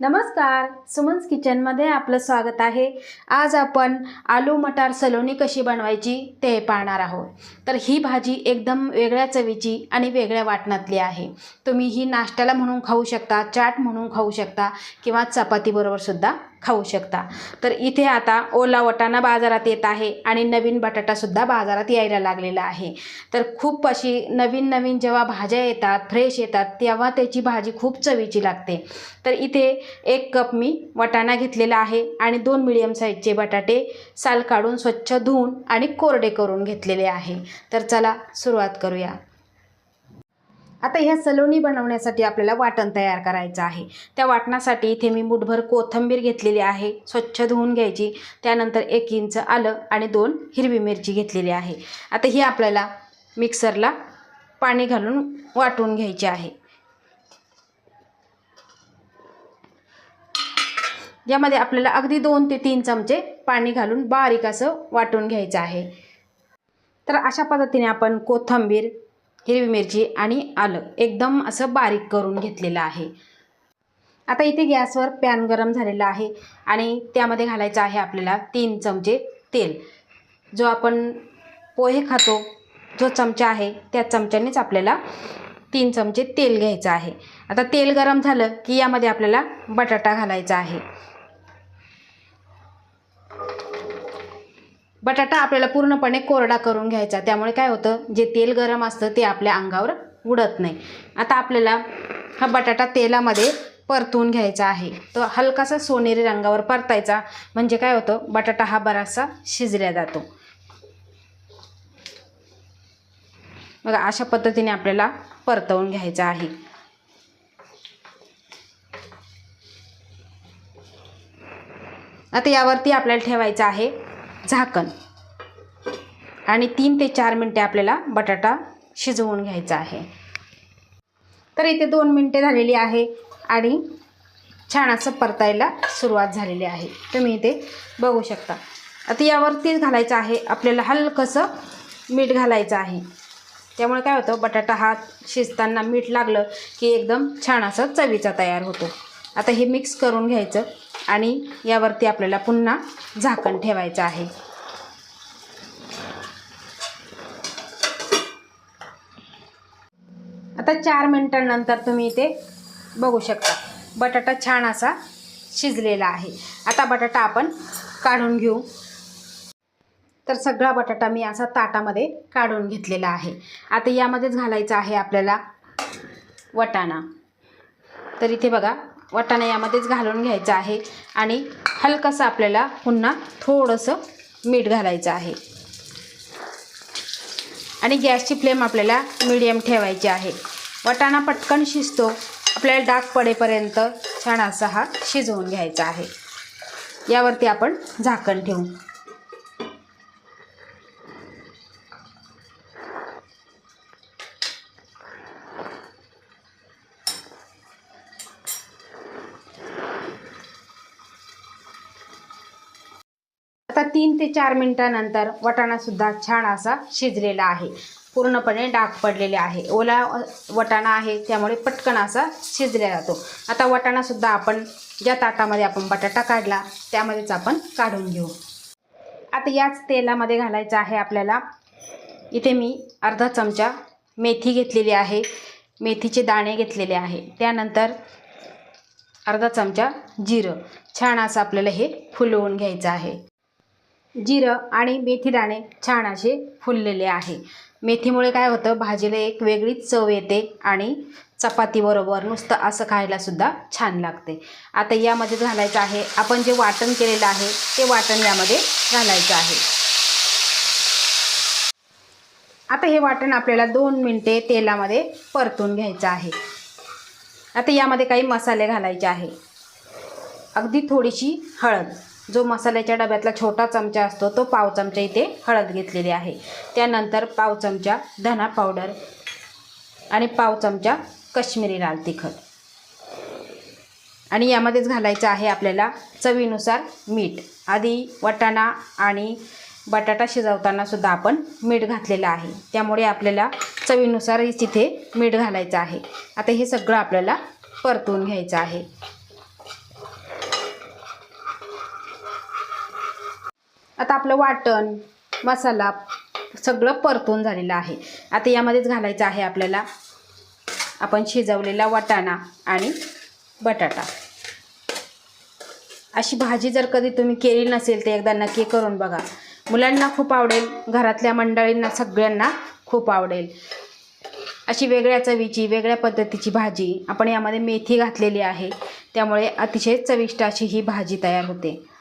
नमस्कार. सुमन्स किचनमध्ये आपलं स्वागत आहे. आज आपण आलू मटार सलोनी कशी बनवायची ते पाहणार आहोत. तर ही भाजी एकदम वेगळ्या चवीची आणि वेगळ्या वाटणातली आहे. तुम्ही ही नाश्त्याला म्हणून खाऊ शकता चाट म्हणून खाऊ शकता किंवा चपातीबरोबर सुद्धा. खाऊ शकता. तर इथे आता ओला वटाणा बाजारात येत आहे आणि नवीन बटाटासुद्धा बाजारात यायला लागलेला आहे. तर खूप अशी नवीन नवीन जेव्हा भाज्या येतात फ्रेश येतात तेव्हा त्याची भाजी खूप चवीची लागते. तर इथे एक कप मी वटाणा घेतलेला आहे आणि दोन मिडियम साईजचे बटाटे साल काढून स्वच्छ धुवून आणि कोरडे करून घेतलेले आहे. तर चला सुरुवात करूया. आता ह्या सलोनी बनवण्यासाठी आपल्याला वाटण तयार करायचं आहे. त्या वाटणासाठी इथे मी मुठभर कोथिंबीर घेतलेली आहे स्वच्छ धुवून घ्यायची. त्यानंतर एक इंच आलं आणि दोन हिरवी मिरची घेतलेली आहे. आता ही आपल्याला मिक्सरला पाणी घालून वाटून घ्यायची आहे. यामध्ये आपल्याला अगदी दोन ते तीन चमचे पाणी घालून बारीक असं वाटून घ्यायचं आहे. तर अशा पद्धतीने आपण कोथिंबीर हिरवी मिरची आणि आलं. एकदम असं बारीक करून घेतलेलं आहे. आता इथे गॅसवर पॅन गरम झालेला आहे आणि त्यामध्ये घालायचं आहे आपल्याला तीन चमचे तेल. जो आपण पोहे खातो जो चमचा आहे त्या चमच्यानेच आपल्याला तीन चमचे तेल घ्यायचं आहे. आता तेल गरम झालं की यामध्ये आपल्याला बटाटा घालायचा आहे. बटाटा आपल्याला पूर्णपणे कोरडा करून घ्यायचा. त्यामुळे काय होतं जे तेल गरम असतं ते आपल्या अंगावर उडत नाही. आता आपल्याला हा बटाटा तेलामध्ये परतून घ्यायचा आहे. तो हलकासा सोनेरी रंगावर परतायचा. म्हणजे काय होतं बटाटा हा बराचसा शिजल्या जातो. बघा अशा पद्धतीने आपल्याला परतवून घ्यायचा आहे. आता यावरती आपल्याला ठेवायचं आहे झाकण. आणि तीन ते चार मिनटे आपल्याला बटाटा शिजवून घ्यायचा आहे. तर इथे दोन मिनटे झालेली आहे आणि छान असं परतायला सुरुवात झालेली आहे. तुम्ही इथे बघू शकता. आता यावरतीच घालायचं आहे आपल्याला हलकंसं मीठ घालायचं आहे. त्यामुळे काय होतं बटाटा हा शिजताना मीठ लागलं की एकदम छान असं चवीचा तयार होतो. आता हे मिक्स करून घ्यायचं आणि यावरती आपल्याला पुन्हा झाकण ठेवायचं आहे. आता चार मिनटांनंतर तुम्ही इथे बघू शकता बटाटा छान असा शिजलेला आहे. आता बटाटा आपण काढून घेऊ. तर सगळा बटाटा मी असा ताटामध्ये काढून घेतलेला आहे. आता यामध्येच घालायचं आहे आपल्याला वटाणा. तर इथे बघा वाटाणा यामध्येच घालून घ्यायचं आहे आणि हलकंसं आपल्याला पुन्हा थोडंसं मीठ घालायचं आहे. आणि गॅसची फ्लेम आपल्याला मिडियम ठेवायची आहे. वाटाणा पटकन शिजतो. आपल्याला डाग पडेपर्यंत छान असा हा शिजवून घ्यायचा आहे. यावरती आपण झाकण ठेवू. आता तीन ते चार मिनटानंतर वटाणासुद्धा छान असा शिजलेला आहे. पूर्णपणे डाग पडलेले आहे. ओला वटाणा आहे त्यामुळे पटकन असा शिजला जातो. आता वटाणासुद्धा आपण ज्या ताटामध्ये आपण बटाटा काढला त्यामध्येच आपण काढून घेऊ. आता याच तेलामध्ये घालायचं आहे आपल्याला. इथे मी अर्धा चमचा मेथी घेतलेली आहे. मेथीचे दाणे घेतलेले आहे. त्यानंतर अर्धा चमचा जिरं. छान असं आपल्याला हे फुलवून घ्यायचं आहे. जिरं आणि मेथी दाणे छान असे फुललेले आहे. मेथीमुळे काय होतं? भाजीला एक वेगळीच चव येते आणि चपातीबरोबर नुसतं असं खायलासुद्धा छान लागते. आता यामध्ये घालायचं आहे. आपण जे वाटण केलेलं आहे ते वाटण यामध्ये घालायचं आहे. आता हे वाटण आपल्याला दोन मिनटे तेलामध्ये परतून घ्यायचं आहे. आता यामध्ये काही मसाले घालायचे आहे. अगदी थोडीशी हळद. जो मसाल्याच्या डब्यातला छोटा चमचा असतो तो पाव चमचा इथे हळद घेतलेली आहे. त्यानंतर पाव चमचा धना पावडर आणि पाव चमचा कश्मीरी लाल तिखट. आणि यामध्येच घालायचं आहे आपल्याला चवीनुसार मीठ. आधी वटाणा आणि बटाटा शिजवताना सुद्धा आपण मीठ घातलेलं आहे. त्यामुळे आपल्याला चवीनुसारच तिथे मीठ घालायचं आहे. आता हे सगळं आपल्याला परतून घ्यायचं आहे. आता आपलं वाटण मसाला सगळं परतून झालेलं आहे. आता यामध्येच घालायचं आहे आपल्याला. आपण शिजवलेला वाटाणा आणि बटाटा. अशी भाजी जर कधी तुम्ही केली नसेल तर एकदा नक्की करून बघा. मुलांना खूप आवडेल घरातल्या मंडळींना सगळ्यांना खूप आवडेल. अशी वेगळ्या चवीची वेगळ्या पद्धतीची भाजी आपण यामध्ये मेथी घातलेली आहे. त्यामुळे अतिशय चविष्ट अशी ही भाजी तयार होते.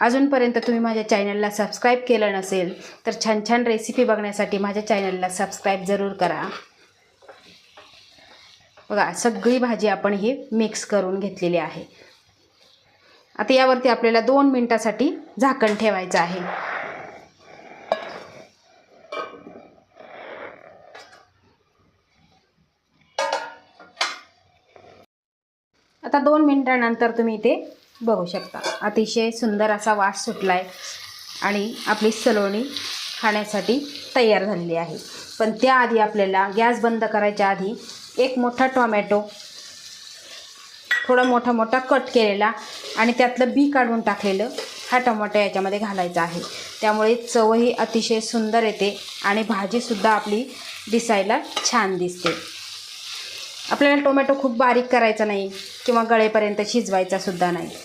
अजूनपर्यंत तुम्ही माझ्या चॅनलला सबस्क्राईब केलं नसेल तर छान छान रेसिपी बघण्यासाठी माझ्या चॅनलला सबस्क्राईब जरूर करा. बघा सगळी भाजी आपण ही मिक्स करून घेतलेली आहे. आता यावरती आपल्याला दोन मिनटासाठी झाकण ठेवायचं आहे. आता दोन मिनटानंतर तुम्ही इथे बघू शकता. अतिशय सुंदर असा वास सुटला आहे आणि आपली सलोणी खाण्यासाठी तयार झालेली आहे. पण त्याआधी आपल्याला गॅस बंद करायच्या आधी एक मोठा टोमॅटो थोडा मोठा मोठा कट केलेला आणि त्यातलं बी काढून टाकलेलं हा टोमॅटो याच्यामध्ये घालायचा आहे. त्यामुळे चवही अतिशय सुंदर येते आणि भाजीसुद्धा आपली दिसायला छान दिसते. आपल्याला टोमॅटो खूप बारीक करायचा नाही किंवा गळेपर्यंत शिजवायचा सुद्धा नाही.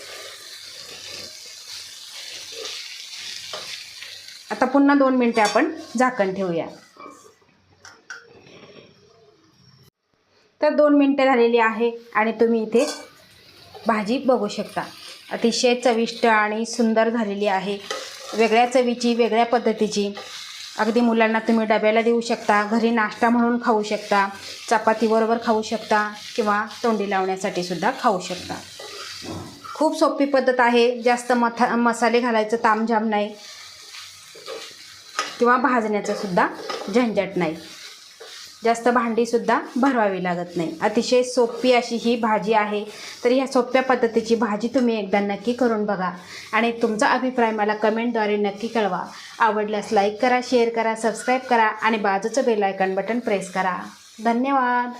आता पुन्हा दोन मिनटे आपण झाकण ठेवूया. तर दोन मिनटं झालेली आहे आणि तुम्ही इथे भाजी बघू शकता. अतिशय चविष्ट आणि सुंदर झालेली आहे. वेगळ्या चवीची वेगळ्या पद्धतीची. अगदी मुलांना तुम्ही डब्याला देऊ शकता घरी नाश्ता म्हणून खाऊ शकता चपातीबरोबर खाऊ शकता किंवा तोंडी लावण्यासाठी सुद्धा खाऊ शकता. खूप सोपी पद्धत आहे जास्त मथा मसाले घालायचं तामझाम नाही किंवा भाजण्याचं सुद्धा झंझट नाही. जास्त भांडीसुद्धा भरवावी लागत नाही. अतिशय सोपी अशी ही भाजी आहे. तर ह्या सोप्या पद्धतीची भाजी तुम्ही एकदा नक्की करून बघा. आणि तुमचा अभिप्राय मला कमेंटद्वारे नक्की कळवा. आवडल्यास लाईक करा शेअर करा सबस्क्राईब करा आणि बाजूचं बेल आयकन बटन प्रेस करा. धन्यवाद!